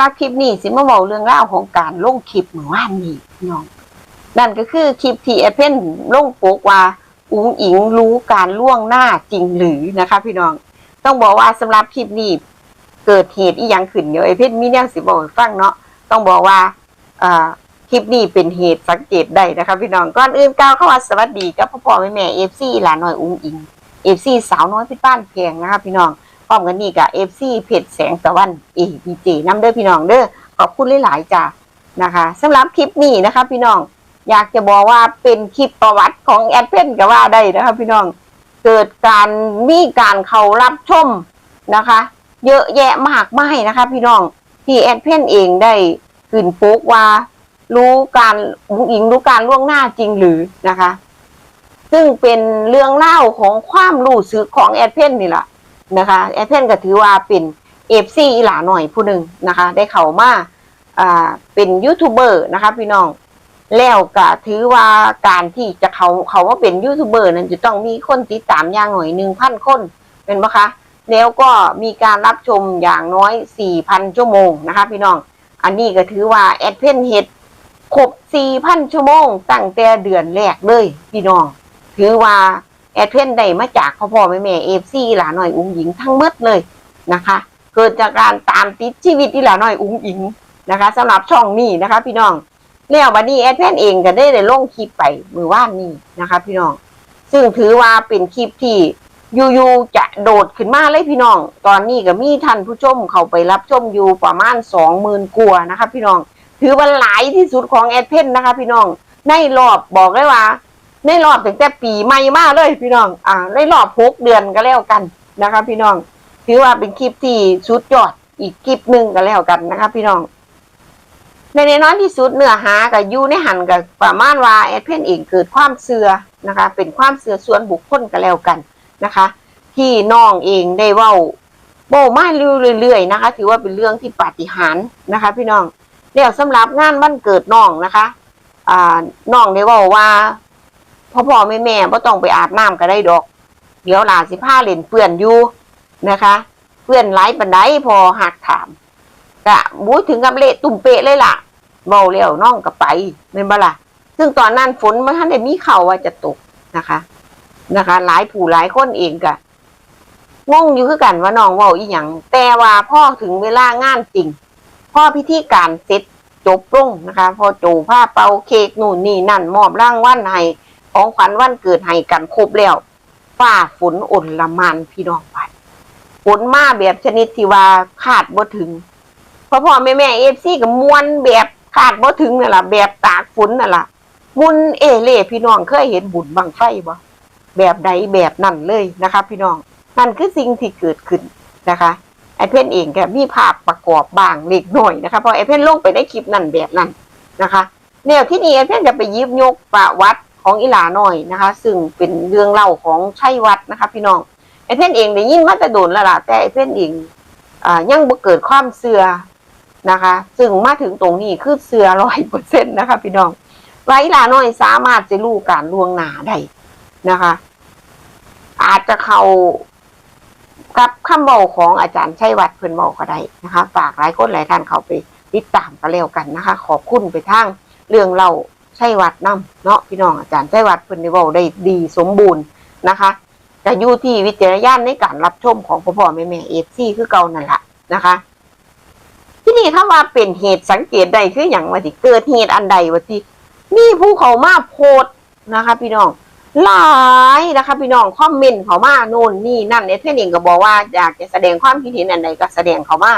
รับคลิปนี้สิมาบอกเรื่องราวของการลงคลิปเมื่อวานนี้น้อง นั่นก็คือคลิปที่แอปเปิลลงโปกว่าอุ้งอิงรู้การล่วงหน้าจริงหรือนะคะ พี่น้อง ต้องบอกว่าสำหรับคลิปนี้เกิดเหตุอีหยังขึ้นเดี๋ยวไอเพชรมีแนวสิบอกฟังเนาะต้องบอกว่าอ่าคลิปนี้เป็นเหตุสังเกตได้นะคะ พี่น้องก่อนอื่นก้าวเข้ามาสวัสดีกับพ่อพ่อแม่แม่เอฟซีหลานน้อยอุ้งอิงเอฟซีสาวน้อยพี่ป้านเพียงนะคะพี่น้อง พร้อมกันนี่กับเอฟซีเพจแสงตะวันเอพีเจน้ำเด้อพี่น้องเด้อขอบคุณหลายๆจ้านะคะสำหรับคลิปนี้นะคะ พี่น้องอยากจะบอกว่าเป็นคลิปประวัติของแอดเพนก็ว่าได้นะคะ พี่น้องเกิดการมีการเขารับชมนะคะ เยอะแยะมากมายนะคะ พี่น้องที่แอดเพนเองได้ขึ้นโป๊กว่ารู้การบุงอิงรู้การล่วงหน้าจริงหรือนะคะ ซึ่งเป็นเรื่องเล่าของความรู้สึกของแอดเพนนี่แหละ นะคะแอดเพนก็ถือว่าเป็นเอฟซีหลาหน่อยผู้หนึ่งนะคะ ได้เข้ามาอ่าเป็นยูทูบเบอร์นะคะพี่น้องแล้วก็ถือว่าการที่จะเขาเขาว่าเป็นยูทูบเบอร์นั้นจะต้องมีคนติดตามอย่างหน่อยหนึ่งพันคนเป็นปะคะแล้วก็มีการรับชมอย่างน้อยสี่พันชั่วโมงนะคะพี่น้อง อันนี้ก็ถือว่าแอดเพนเฮ็ดครบสี่พันชั่วโมง ตั้งแต่เดือนแรกเลยพี่น้อง ถือว่า แอดเพนได้มาจากพ่อพ่อแม่แม่เอฟซีหลาหน่อยอุ้งหญิงทั้งหมดเลยนะคะ เกิดจากการตามติดชีวิตที่หลาหน่อยอุ้งหญิงนะคะสำหรับช่องนี้นะคะ พี่น้องแล้วบัดนี้แอดแพนเองก็ได้ได้ลงคลิปไปมือว่านนี้นะคะ พี่น้อง ซึ่งถือว่าเป็นคลิปที่ยูๆจะโดดขึ้นมาเลยพี่น้อง ตอนนี้ก็มีท่านผู้ชมเขาไปรับชมอยู่ประมาณสองหมื่นกว่านะคะ พี่น้อง ถือว่าหลายที่สุดของแอดเพนนะคะ พี่น้อง ในรอบบอกเลยว่า ในรอบตั้งแต่ปีใหม่มาเลยพี่น้อง อ่า ในรอบหกเดือนก็แล้วกันนะคะ พี่น้อง ถือว่าเป็นคลิปที่สุดยอดอีกคลิปหนึ่งก็แล้วกันนะคะ พี่น้องในในน้อยที่สุดเนื้อหากับยูในหันกับประมาณว่าแอดเพนเองเกิดความเสื่อนะคะ เป็นความเสื่อส่วนบุคคลก็แล้วกันนะคะ ที่น้องเองได้ว้าโบมาเรื่อยๆนะคะ ถือว่าเป็นเรื่องที่ปาฏิหาริย์นะคะ พี่น้องแล้วสำหรับงานวันเกิดน้องนะคะ อ่าน้องได้ว้าว่า พ่อพ่อแม่แม่บ่ต้องไปอาบน้ำก็ได้ดอก เดี๋ยวหลาสิพาเล่นเปื่อนอยู่นะคะ เปื่อนหลายปันไดพอหักถามกะบูถึงกับเละตุ่มเปะเลยล่ะเบาแล้วน้องก็ไปเป็นบล่ะซึ่งตอนนั้นฝนมันท่านได้มีเข่าว่าจะตกนะคะ นะคะ หลายผู้หลายคนเองกะงงอยู่คือกันว่าน้องเว้าอีหยังแต่ว่าพ่อถึงเวลางานจริง พ่อพิธีการเสร็จจบลงนะคะ พอโจผ้าเป่าเค้กนู่นนี่นั่นมอบร่างวันให้ ของขวัญวันเกิดให้กันครบแล้วฝ้าฝนอ่นละมันพี่น้องไปฝนมาแบบชนิดที่ว่าคาดบ่ถึงพ่อพ่อแม่แม่เอฟซีกับมวนแบบขาดบ่ถึงนั่นล่ะแบบตากฝนนั่นล่ะมุนเอเล่พี่น้องเคยเห็นบุญบังไฟบ่แบบใดแบบนั่นเลยนะคะ พี่น้องนั่นคือสิ่งที่เกิดขึ้นนะคะไอเพนเองแกมีภาพประกอบบางเล็กน้อยนะคะเพราะไอเพนลงไปได้คลิปนั่นแบบนั้นนะคะแนวที่นี้ไอเพนจะไปยิบยกประวัติ ของอีหลาหน่อยนะคะ ซึ่งเป็นเรื่องเล่าของชัยวัดนะคะ พี่น้องไอเพ่นเองได้ยินมาแต่โดนล้วล่ะแต่ไอเพ่นเองอ่ายังบ่เกิดความเสื่อนะคะ ซึ่งมาถึงตรงนี้คือเสือร้อยเปอร์เซ็นต์นะคะ พี่น้องไว้ลาน้อยสามารถจะรู้การล่วงหน้าได้นะคะ อาจจะเข้ากับคำบอกของอาจารย์ชัยวัฒน์เพิ่อนบอกก็ได้นะคะฝากหลายคนหลายท่านเขาไปติดตามกันแล้วกันนะคะ ขอบคุณไปทางเรื่องเล่า ชัยวัฒน์นํเนาะพี่น้องอาจารย์ชัยวัฒน์เพิ่นได้บอกได้ดีสมบูรณ์นะคะจะอยู่ที่วิจารณญาณในการรับชมของพ่อพ่อแม่แม่เอฟซีคือเก่านั่นแหละนะคะ ที่นี่ถ้าว่าเป็นเหตุสังเกตใดคืออย่างว่าที่เกิดเหตุอันใดว่าที่มีผู้เขามาโพสนะคะ พี่น้องหลายนะคะ พี่น้องคอมเมนต์เขามาโน่นนี่นั่นเอฟเฟนเองก็บอกว่าอยากจะแสดงความคิดเห็นอันใดก็แสดงเขามา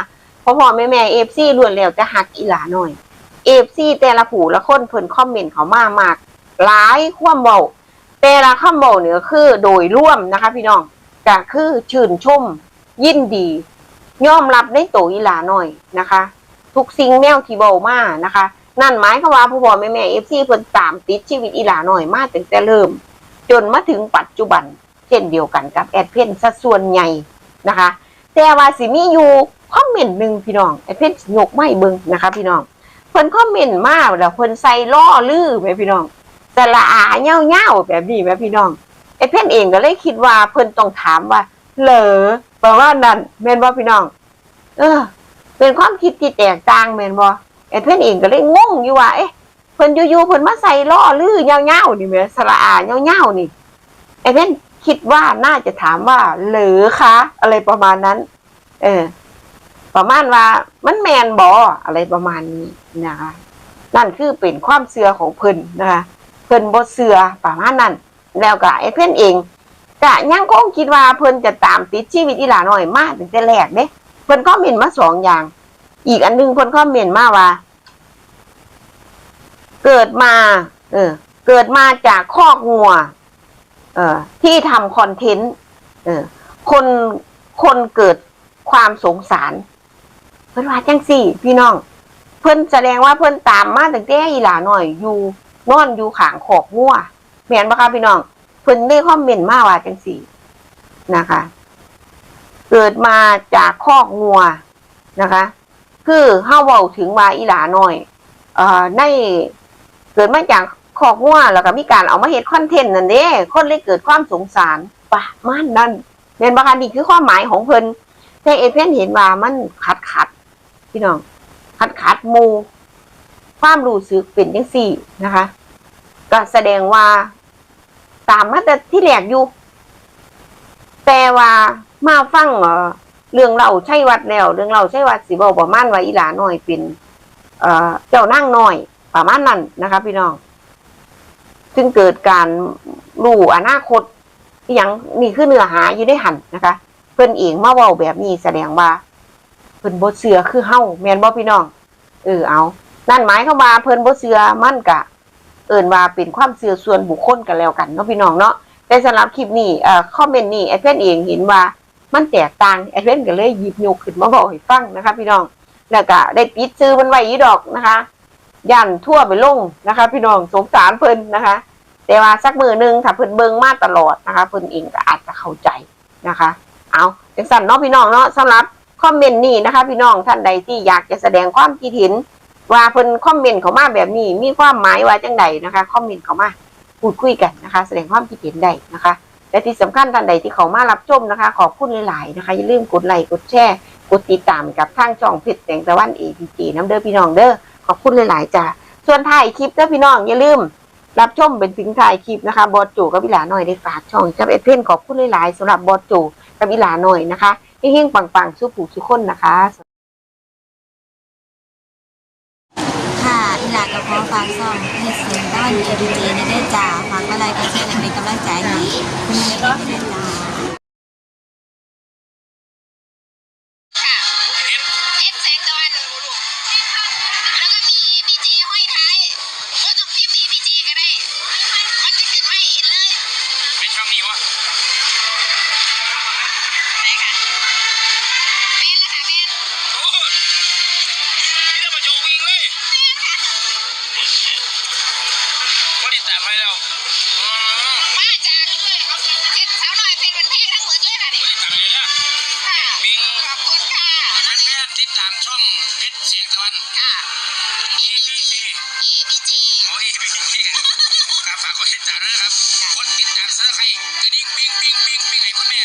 พราะพ่อแม่แม่เอฟซีล้วนแล้วจะหักอีหลาหน่อย เอฟซีแต่ละผู้ละคนเพิ่นคอมเมนต์เขามากมากหลายความเบาแต่ละคำเบาเนี่ยคือโดยร่วมนะคะ พี่น้องก็คือชื่นชม ยินดียอมรับในตัวอีหลาหน่อยนะคะ ทุกสิ่งแนวที่เบามานะคะ นั่นหมายความว่าผู้พ่อแม่แม่เอฟซีเพิ่นตามติดชีวิตอีหลาหน่อยมาตั้งแต่เริ่ม จนมาถึงปัจจุบัน เช่นเดียวกันกับแอดเพนสัดส่วนใหญ่นะคะ แต่ว่าสิมีอยู่คอมเมนต์หนึ่งพี่น้องแอดเพนยกไม่เบิงนะคะ พี่น้อง เพิ่นคอมเมนต์มาแล้วเพิ่นใส่ล่อลือแม่พี่น้องสละอาเง่าเง่าแบบนี้แม่พี่น้องแอดเพ่นเองก็เลยคิดว่าเพิ่นต้องถามว่า เหรอแปลว่านั่นแม่นว่าพี่น้อง เออ เป็นความคิดที่แตกต่างแม่นบ่แอดเพิ่นเองก็เลยงงอยู่ว่าเอ๊ะเพิ่นอยู่ๆเพิ่นมาใส่ล้อลือยาวๆนี่แม่สระอายาวๆนี่แอดเพิ่นคิดว่าน่าจะถามว่า เหลือคะอะไรประมาณนั้น เออ ประมาณว่า มันแมนบออะไรประมาณนี้นะคะนั่นคือเป็นความเสื่อของเพิ่นนะคะ เพิ่นบ่เสื่อประมาณนั้น แล้วก็ไอ้เพิ่อนเองก็ยังคงคิดว่าเพิ่นจะตามติดชีวิตอีหลาน้อยมากตั้งแต่แรกเด้เพิ่นคอมเมนมาสองอย่าง อีกอันหนึงเพิ่นคอมเมนมาว่า เกิดมา เออ เกิดมาจากคอกงัว เออที่ทำคอนเทนต์เออคนคนเกิดความสงสาร พิ่นว่าจังสี่ พี่น้อง เพิ่นแสดงว่าเพิ่นตามมาตั้งแต่อีหลาหน่อยอยู่นอนอยู่ขางขอกงัวแม่นบ่คะพี่น้องเพิ่นได้คอมเมนต์มาว่าจังสี่นะคะ เกิดมาจากคอกงัวนะคะ คือเฮาเว้าถึงว่าอีหลาหน้อย เอ่อในเกิดมาจากคอกงัวแล้วก็มีการเอามาเฮ็ดคอนเทนต์นั่นเด้คนเลยเกิดความสงสารปะมาณนั้นแม่นบ่คะนี่คือความหมายของเพิ่นแต่เอเพนเห็นว่ามันขัดขัด พี่น้องขัดขัดมู ความรู้สึกเป็นจังซี่นะคะ ก็แสดงว่า ตามมาแต่ที่แรกอยู่ แต่ว่ามาฟังเรื่องเล่าใช่วัดแล้ว เรื่องเล่าใช่วัดสิบอกประมาณว่าอีหลาน้อยเป็นเอ่อเจ้านั่งน้อยประมาณนั้นนะคะ พี่น้องซึ่งเกิดการรู้อนาคตอย่างนี่คือเนื้อหาอยู่ได้หันนะคะ เพิ่อนเองมาว้าแบบนี้แสดงว่า เพิ่นบ่เชื่อคือเฮาแม่นบ่พี่น้องเออเอา นั่นหมายความว่าเพิ่นบ่เชื่อมั่นกะ เอิ้นว่าเป็นความเชื่อส่วนบุคคลกันแล้วกันเนาะพี่น้องเนาะแต่สำหรับคลิปนี้เอ่อคอมเมนต์นี้แอดเพิ่อนเองเห็นว่ามันแตกต่างแอดเพิ่อนก็เลยหยิบยกขึ้นมาบอกให้ฟังนะคะ พี่น้องแล้วก็ได้ปิดชื่อมันไว้อีดอกนะคะย่านทั่วไปลงนะคะ พี่น้องสงสารเพิ่นนะคะ แต่ว่าสักมือหนึงถ้าเพิ่นเบิ่งมาตลอดนะคะ เพิ่นเองก็อาจจะเข้าใจนะคะ เอาจังสั่นเนาะพี่น้องเนาะสำหรับ คอมเมนต์นี้นะคะ พี่น้องท่านใดที่อยากจะแสดงความคิดเห็นว่าเพิ่นคอมเมนต์เขามาแบบนี้ มีความหมายว่าจังใดนะคะคอมเมนต์เขามาพูดคุยกันนะคะ แสดงความคิดเห็นได้นะคะ และที่สำคัญท่านใดที่เขามารับชมนะคะ ขอบคุณหลาย ๆ นะคะอย่าลืมกดไลค์กดแชร์กดติดตามกับทางช่องเพชรแสงตะวันเอพีจีน้ำเด้อพี่น้องเด้อขอบคุณหลาย ๆ จ้าส่วนถ่ายคลิปเด้อพี่น้องอย่าลืมรับชมเป็นถึงถ่ายคลิปนะคะบอสจูกับวิลาหน่อยได้ฝากช่องกับเอดเพนขอบคุณหลาย ๆสำหรับบอสจูกับวิลาหน่อยนะคะ เฮงๆปังๆสู้ผู้สุขคนนะคะค่ะอีหลากับพ่อฟังซ่องเฮ็ดเสียงด้านเอดีเจในได้จ่าฟังอะไรก็ช่วยเป็นกำลังใจให้คุณแม่ได้จ่า ติดตามช่องเพชรเสียงตะวัน ค่ะ EPC EPG โอ้ย EPC ครับฝากกดติดตามด้วยนะครับกดติดตามเสื้อใครกระดิ่งปิ้งปิ้งปิ้งปิ้งให้คุณแม่